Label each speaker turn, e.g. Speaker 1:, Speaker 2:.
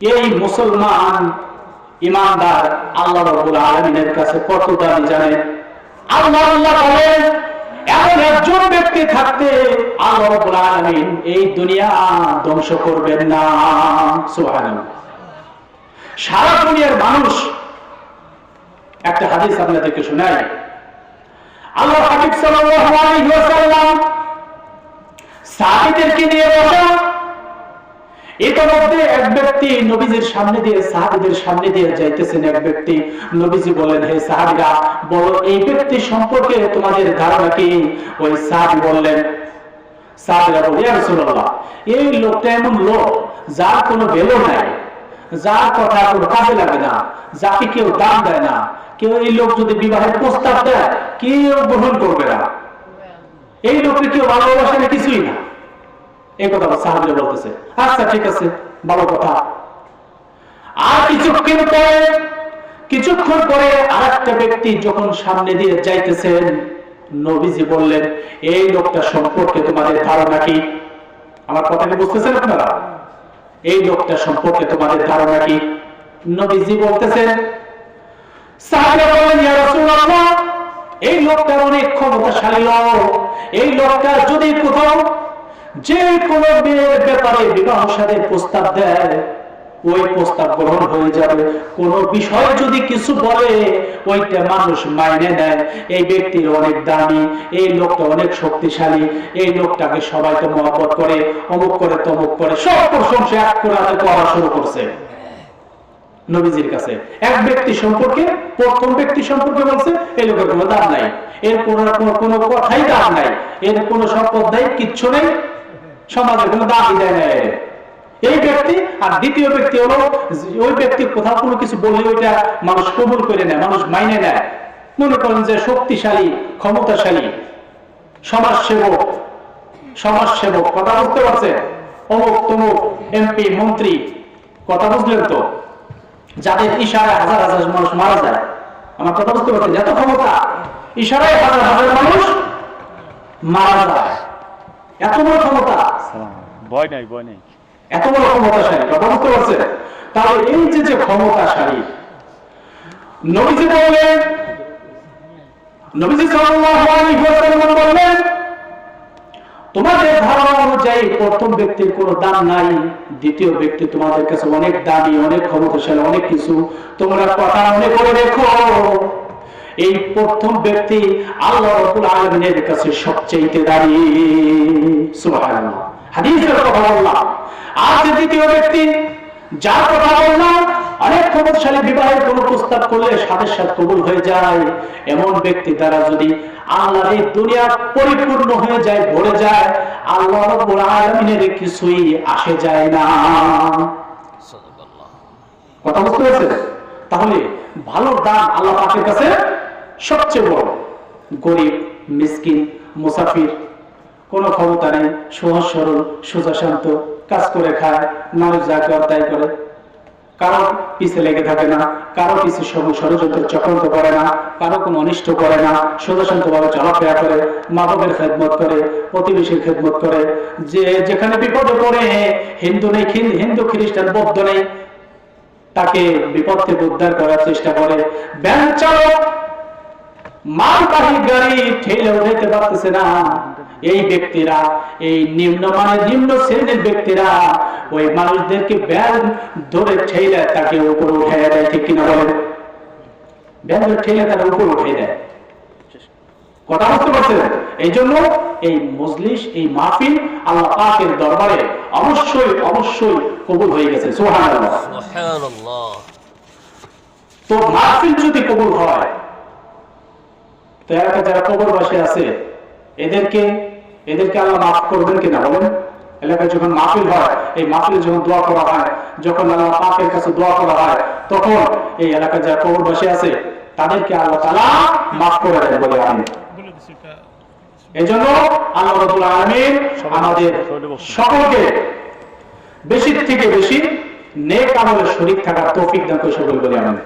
Speaker 1: এই মুসলমান ইমানদার আল্লাহ রব্বুল আলমিনের কাছে কত দামি জানেন আল্লাহ আল্লাহ বলেন এমন একজন ব্যক্তি থাকতে আল্লাহ রব্বুল আলমিন এই দুনিয়া ধ্বংস করবেন না। সুবহানাল্লাহ। সারা দুনিয়ার মানুষ একটা হাদিস আপনাদেরকে শোনাই। আল্লাহ আলাইহি ওয়াসাল্লাম সাহাবীদেরকে নিয়ে বসা ইতিমধ্যে এক ব্যক্তি নবীজির সামনে দিয়ে, সাহাবীদের সামনে দিয়ে যাইতেছেন। এক ব্যক্তি নবীজি বলেন, হে সাহাবীরা, বলো, এই ব্যক্তি সম্পর্কে তোমাদের ধারণা কি? ওই সাহাবী বললেন, সাহাবীরা এই লোকটা এমন লোক যার কোনো নাই, যার কথা কোনো কাজে লাগে না, যাকে কেউ দাম দেয় না, কেউ এই লোক যদি বিবাহের প্রস্তাব দেয়, কেউ গ্রহণ করবে না। এই লোককে কেউ ভালোবাসে না, কিছুই না। এই বলতেছে। আচ্ছা ঠিক আছে, ভালো কথা। আর কিছুক্ষণ পরে কিছুক্ষণ পরে আর একটা ব্যক্তি যখন সামনে দিয়ে যাইতেছেন, নবীজি বললেন, এই লোকটা সম্পর্কে তোমাদের ধারণা কি? আমার কথাকে বুঝতেছেন আপনারা? এই লোকটা সম্পর্কে তোমাদের ধারণা কি? নবীজি বলতেছেন এই লোকটার অনেক ক্ষমতাশালী লোক। এই লোকটা যদি কোথাও যে কোনো মেয়ের ব্যাপারে বিবাহ সাথের প্রস্তাব দেয়, ওই প্রস্তাব গ্রহণ হয়ে যাবে। কোন বিষয় যদি কিছু বলে, ওইটা মানুষ মাইনে নেয়। এই ব্যক্তির অনেক দামি, এই লোকটা অনেক শক্তিশালী, এই লোকটাকে সবাই তো মহব্বত করে, অমুক করে তমুক করে, সব প্রশংসা এক করে করা শুরু করছে। নবীজির কাছে। এক ব্যক্তি সম্পর্কে, প্রথম ব্যক্তি সম্পর্কে বলছে, এই লোকের কোনো দাম নাই। এর কোনো কোনো কথাই দাম নাই। এর কোনো সম্পদ নাই, কিচ্ছু নেই। সমাজে কোনো দাবি দেয় না এই ব্যক্তি, আর দ্বিতীয় ব্যক্তি হলো, ওই ব্যক্তি কোথাও কোনো কিছু বললে ওইটা মানুষ কবুল করে নেয়, মানুষ মাইনে নেয়। মনে করেন যে শক্তিশালী, ক্ষমতাশালী, সমাজসেবক সমাজসেবক, কথা বুঝতে পারছে অমুক তমুক এমপি মন্ত্রী, কথা বুঝলেন তো? যাদের ইশারায় হাজার হাজার মানুষ মারা যায়। আমার কথা বুঝতে পারছেন? যত ক্ষমতা, ইশারায় হাজার হাজার মানুষ মারা যায়। এত বড় ক্ষমতা?
Speaker 2: ভয় নাই ভয় নাই।
Speaker 1: এত বড় ক্ষমতাশালী কথা বুঝতে পারছেন? তাহলে এই যে যে ক্ষমতাশালী নবীজি বললেন নবীজি সাল্লাল্লাহু আলাইহি ওয়াসাল্লাম বললেন তোমাদের ধারণা অনুযায়ী প্রথম ব্যক্তির কোনো দাম নাই দ্বিতীয় ব্যক্তি তোমাদের কাছে অনেক দামি অনেক ক্ষমতাশালী অনেক কিছু। তোমরা কথা মনে করে দেখো। এই প্রথম ব্যক্তি আল্লাহ রাব্বুল আলামিনের কাছে সবচেয়ে দামি। সুবহানাল্লাহ। হাদিসের কথা বললাম আর দ্বিতীয় ব্যক্তি যার কথা বললাম অনেক ক্ষমতাশালী বিবাহের কোন প্রস্তাব করলে সাথে সাথে কবুল হয়ে যায়। এমন ব্যক্তি দ্বারা যদি আল্লাহর এই দুনিয়া পরিপূর্ণ হয়ে যায় ভরে যায় আল্লাহ রাব্বুল আলামিনের কিছুই আসে যায় না। কথা বুঝতে পেরেছেন? তাহলে ভালো দাম আল্লাহ পাকের কাছে সবচেয়ে বড়। গরিব, মিসকিন, মুসাফির, কোনো ক্ষমতা নেই, সহজ সরল, সোজা শান্ত, কাজ করে খায়, মানুষ যাকে অধ্যায় করে। কারও পিছে লেগে থাকে না, কারও পিছে সব ষড়যন্ত্র চক্রান্ত করে না, কারও কোনো অনিষ্ট করে না ভাবে চলাফেরা করে মা খেদমত করে প্রতিবেশীর খেদমত করে। যে যেখানে বিপদে পড়ে, হিন্দু নেই হিন্দু, খ্রিস্টান, বৌদ্ধ নেই, তাকে বিপদ থেকে উদ্ধার করার চেষ্টা করে। ব্যাংক চালক মালবাহী গাড়ি পারতেছে না। এই ব্যক্তিরা এই নিম্ন শ্রেণির ব্যক্তিরা ওই মানুষদেরকে ব্যাগ ধরে ঠেলে তাকে উপরে উঠে দেয় ঠিক কিনা ব্যাগ ধরে ঠেলে তাকে উপরে উঠে দেয়। কথা বুঝতে পারছেন? এই জন্য এই মজলিস এই মাহফিল আল্লাহ পাকের দরবারে অবশ্যই অবশ্যই কবুল হয়ে গেছে। তো মাহফিল যদি কবুল হয় তো এলাকা যারা আছে, এদেরকে এদেরকে আল্লাহ মাফ করবেন কিনা বলেন? এলাকায় যখন হয়, এই মাহফিলে যখন দোয়া করা হয়, যখন আল্লাহ কাছে দোয়া করা হয়, তখন এই এলাকায় যারা আছে, তাদেরকে আল্লাহ তালা মাফ করে দেন বলে আমি। আল্লাহ আমাদের সকলকে বেশি থেকে বেশি নেক আমলের শরীর থাকার তৌফিক দান করে সকল বলে আমি